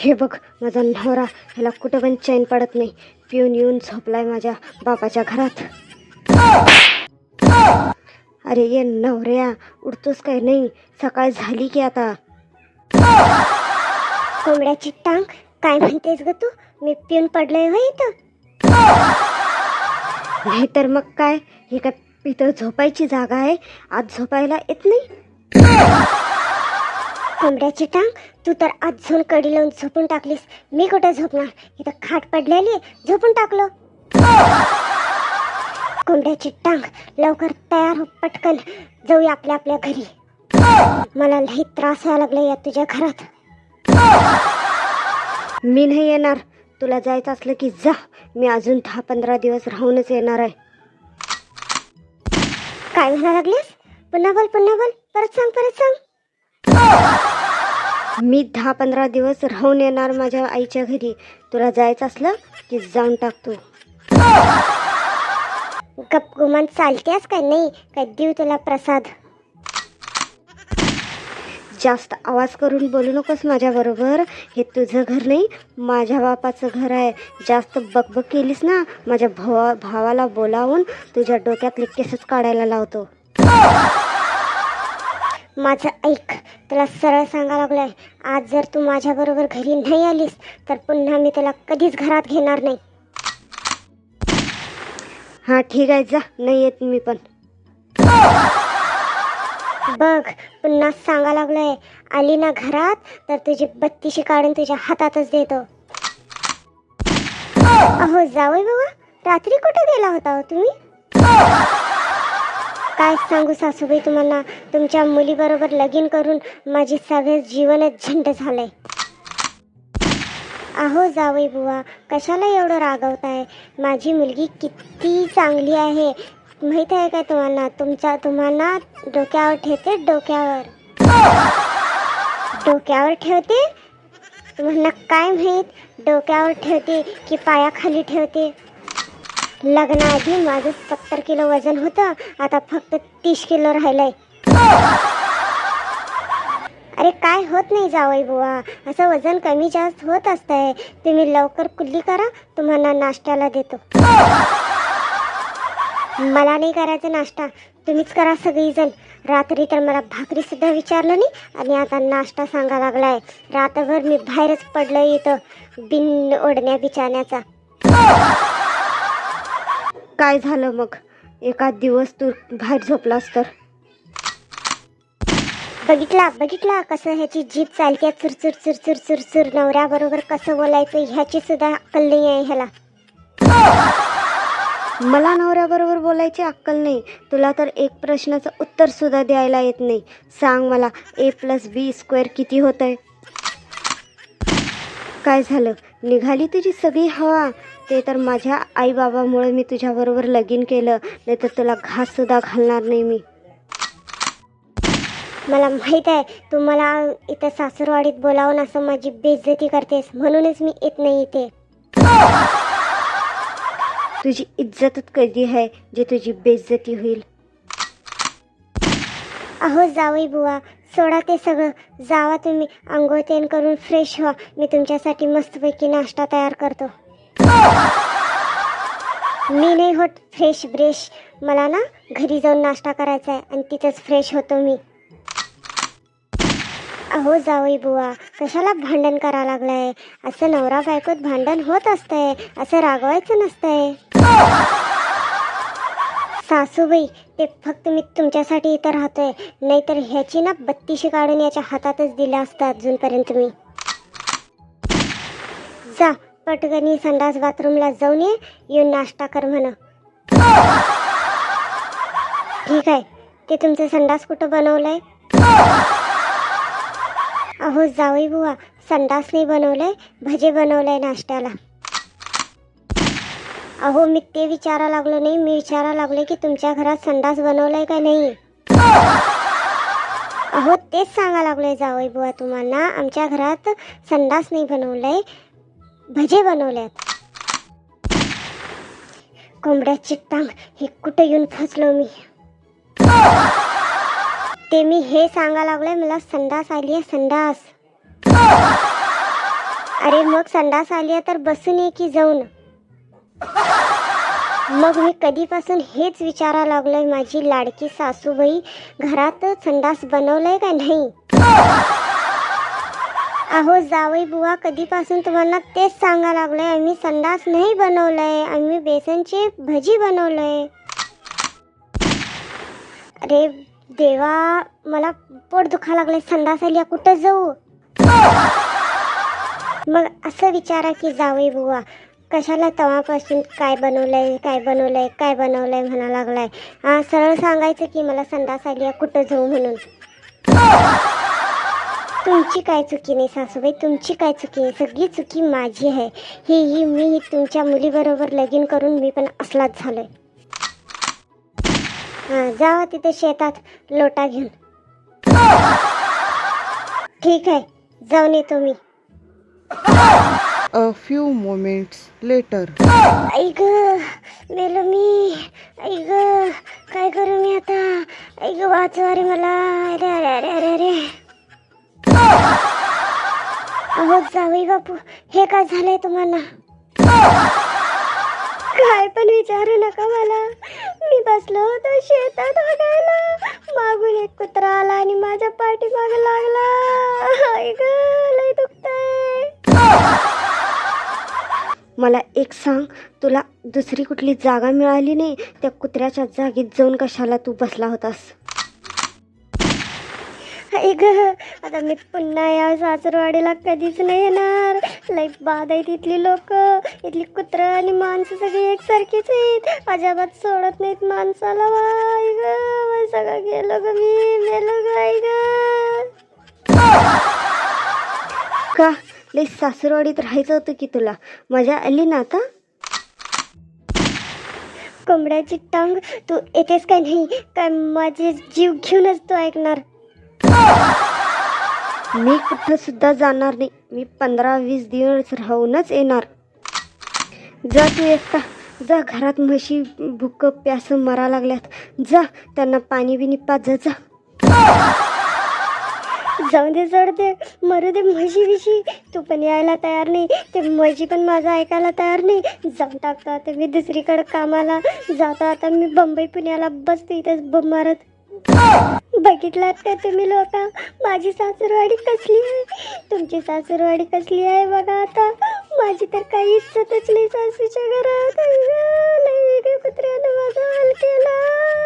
हे बघ माझा नवरा ह्याला कुठं पण चैन पडत नाही. पिऊन येऊन झोपलाय माझ्या बापाच्या घरात. अरे ये नवऱ्या उठतोस काय नाही? सकाळ झाली की आता. कोंबड्याची टांग काय म्हणतेस ग तू? मी पिऊन पडलोय होय इथं. नाही तर मग काय? हे काय इथं झोपायची जागा आहे? आज झोपायला येत नाही? कोंबड्याची टांग तू तर आज झोन कडी लावून झोपून टाकलीस. मी कुठे झोपणार? इथं खाट पडलेली झोपून टाकलो. कोंबड्याची टांग लवकर तयार हो पटकन. जाऊया आपल्या आपल्या घरी. मला लई त्रास व्हायला लागला या तुझ्या घरात. मी नाही येणार. तुला जायचं असलं की जा. मी अजून दहा पंधरा दिवस राहूनच येणार आहे. काय म्हणा लागलीस? पुन्हा बोल पुन्हा बोल. परत सांग परत सांग. मी दहा पंधरा दिवस राहून येणार माझ्या आईच्या घरी. तुला जायचं असलं की जाऊन टाक तू. गप गुमान चालतेस काय नाही? काय देऊ तुला प्रसाद? जास्त आवाज करून बोलू नकोस माझ्याबरोबर. हे तुझं घर नाही माझ्या बापाचं घर आहे. जास्त बकबक केलीस ना माझ्या भावा भावाला बोलावून तुझ्या डोक्यातले केसच काढायला लावतो. माझं ऐक तुला सरळ सांगा लागलंय. आज जर तू माझ्याबरोबर घरी नाही आलीस तर पुन्हा मी तुला कधीच घरात घेणार नाही. हां ठीक आहे जा. नाही येत मी पण. बघ पुन्हा सांगा लागलंय. आली ना घरात तर तुझी बत्तीशी काढून तुझ्या हातातच देतो. अहो जावई बाबा रात्री कुठे गेला होता हो तुम्ही? काय सांगू सासूबाई तुम्हाला? तुमच्या मुलीबरोबर लगीन करून माझी सगळे जीवनच झंड झालंय. अहो जावई बुवा कशाला एवढं रागवताय? माझी मुलगी किती चांगली आहे. माहीत आहे का तुम्हाला? तुमच्या तुम्हाला डोक्यावर ठेवते डोक्यावर. डोक्यावर ठेवते? तुम्हाला काय माहीत? डोक्यावर ठेवते की पायाखाली ठेवते? लग्नाआधी माझं सत्तर किलो वजन होतं. आता फक्त तीस किलो राहिलंय. अरे काय होत नाही जावई बुवा. असं वजन कमी जास्त होत असतंय. तुम्ही लवकर कुल्ली करा तुम्हाला नाश्त्याला देतो. मला नाही करायचं नाश्ता. तुम्हीच करा सगळीजण. रात्री तर मला भाकरी सुद्धा विचारलं नाही आणि आता नाश्ता सांगा लागलाय. रात्रभर मी बाहेरच पडलं इथं. बिन ओढण्या बिचाण्याचा काय झालं मग? एखाद दिवस तू बाहेर झोपलास तर? बघितला बघितला कसं ह्याची जीभ चालते चुरचुर चुरचुर चुरचुर नवऱ्याबरोबर कसं बोलायचं ह्याची सुद्धा अक्कल नाही आहे ह्याला. मला नवऱ्याबरोबर बोलायची अक्कल नाही. तुला तर एक प्रश्नाचं उत्तर सुद्धा द्यायला येत नाही. सांग मला ए प्लस बी स्क्वेअर किती होत आहे काय झालं? निघाली तुझी सगळी हवा. ते तर माझ्या आईबाबामुळे मी तुझ्याबरोबर लगीन केलं नाही तर तुला घास सुद्धा घालणार नाही मी. मला माहीत आहे तू मला इथं सासूरवाडीत बोलावून असं माझी बेइज्जती करतेस म्हणूनच मी येत नाही इथे. तुझी इज्जतच कधी आहे जे तुझी बेइज्जती होईल? अहो जावई बुवा सोडा ते सगळं. जावा तुम्ही आंघोळ तेन करून फ्रेश व्हा. मी तुमच्यासाठी मस्तपैकी नाश्ता तयार करतो. मी नाही होत फ्रेश ब्रेश मला ना घरी जाऊन नाश्ता करायचा आहे आणि तिथंच फ्रेश होतो मी. अहो जावई बुवा कशाला भांडण करा लागलंय? असं नवरा बायकोत भांडण होत असतंय असं रागवायचं नसतंय. सासूबाई ते फक्त मी तुमच्यासाठी इथं राहतोय. नाहीतर ह्याची ना बत्तीशी काढून याच्या हातातच दिल्या असतात अजूनपर्यंत मी. जा पटकनी संडास बाथरूमला जाऊन ये येऊन नाश्ता कर म्हण. ठीक आहे ते तुमचं संडास कुठं बनवलंय? अहो जावई बुवा संडास नाही बनवलंय भजे बनवलंय नाश्त्याला. अहो मी ते विचारा लागलो नाही मी विचारा लागले की तुमच्या घरात संडास बनवलाय का नाही? अहो तेच सांगा लागलोय जावई बुवा तुम्हाला आमच्या घरात संडास नाही बनवलंय भजे बनवल्यात कोंबड्याची टांग हे कुठे येऊन फसलो मी? ते मी हे सांगा लागलोय मला संडास आली आहे संडास. अरे मग संडास आली आहे तर बसून ये की जाऊन. मग मी कधीपासून हेच विचारा लागलोय माझी लाडकी सासूबाई घरात संडास बनवलंय का नाही? अहो जावई बुवा कधीपासून तुम्हाला तेच सांगा लागलोय. आम्ही संडास नाही बनवलंय. आम्ही बेसनची भजी बनवलंय. अरे देवा मला पोट दुखा लागलंय. संडास आली कुठं जाऊ? मग असं विचारा की जावई बुवा कशाला तवापासून काय बनवलंय काय बनवलंय काय बनवलंय म्हणा लागलाय. हा सरळ सांगायचं की मला संडास आली कुठं जाऊ म्हणून. तुमची काय चुकी नाही सासूबाई तुमची काय चुकी नाही सगळी चुकी माझी आहे. ही ही मी तुमच्या मुलीबरोबर लगीन करून मी पण असलाच झालोय. हां जावा तिथे शेतात लोटा घेऊन. ठीक आहे जाऊन येतो मी. A few moments later. ऐक मेलो मी. ऐक काय करू मी आता? ऐक वाचवा रे मला. अरे अरे अरे अरे अरे. अहो जावई बापू हे काय झालंय तुम्हाला? काय पण विचारू नका मला. मी बसलो होतो शेतात बघायला. मागून एक कुत्रा आला आणि माझ्या पाठीमाग लागला. ऐक लय दुखतंय. मला एक सांग तुला दुसरी कुठली जागा मिळाली नाही? त्या कुत्र्याच्या जागेत जाऊन कशाला तू बसला होतास? ऐक आता मी पुन्हा या सासरवाडीला कधीच नाही येणार. लई बाद आहेत इथली लोक. इथली कुत्रं आणि माणसं सगळी एकसारखीच आहेत. अजाबात सोडत नाहीत माणसाला. वाय ग सगळं गेलो ग मी मेलो ग का? लई सासरवाडीत राहायचं होतं की तुला? मजा आली ना आता? कोंबड्याची टांग तू येतेस काय नाही? काय माझे जीव घेऊनच तू ऐकणार? मी कुठं सुद्धा जाणार नाही. मी पंधरा वीस दिवस राहूनच येणार. जा तू एकटा. जा घरात म्हशी भुक प्यास मरा लागल्यात. जा त्यांना पाणी बिनी पाच जा जा. जाऊन दे जड दे. मरू दे म्हशी बिशी. तू पण यायला तयार नाही. ते म्हशी पण माझं ऐकायला तयार नाही. जाऊन टाकतो आता मी दुसरीकडे कामाला. जातो आता मी बंबई पुण्याला बसते इथेच बम मारत. बघितलात का तुम्ही लोक? माझी सासूरवाडी कसली आहे? तुमची सासूरवाडी कसली आहे बघा आता. माझी तर काही इज्जतच नाही सासूच्या घरात. कुत्र्यानं माझा हाल केला.